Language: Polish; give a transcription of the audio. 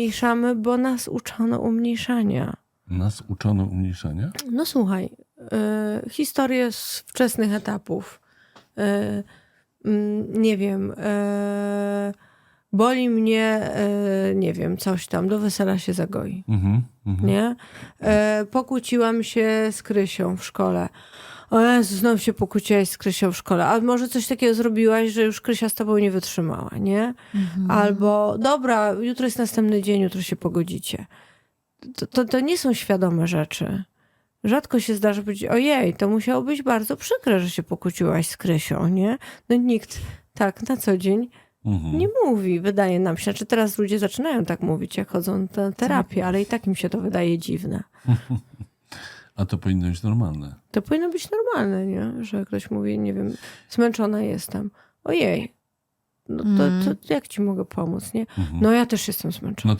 umniejszamy, bo nas uczono umniejszania. Nas uczono umniejszania? No słuchaj, y, historie z wczesnych etapów. Y, mm, nie wiem, y, boli mnie, y, nie wiem, coś tam, do wesela się zagoi. Mhm, mhm. Nie? Y, pokłóciłam się z Krysią w szkole. O Jezu, znowu się pokłóciłaś z Krysią w szkole. A może coś takiego zrobiłaś, że już Krysia z tobą nie wytrzymała, nie? Albo dobra, jutro jest następny dzień, jutro się pogodzicie. To, to, to nie są świadome rzeczy. Rzadko się zdarza powiedzieć, ojej, to musiało być bardzo przykre, że się pokłóciłaś z Krysią, nie? No nikt tak na co dzień Mhm. nie mówi, wydaje nam się. Znaczy teraz ludzie zaczynają tak mówić, jak chodzą na terapię, ale i tak im się to wydaje dziwne. A to powinno być normalne. To powinno być normalne, nie? Że ktoś mówi, nie wiem, zmęczona jestem. Ojej, no to, to jak ci mogę pomóc, nie? No ja też jestem zmęczona.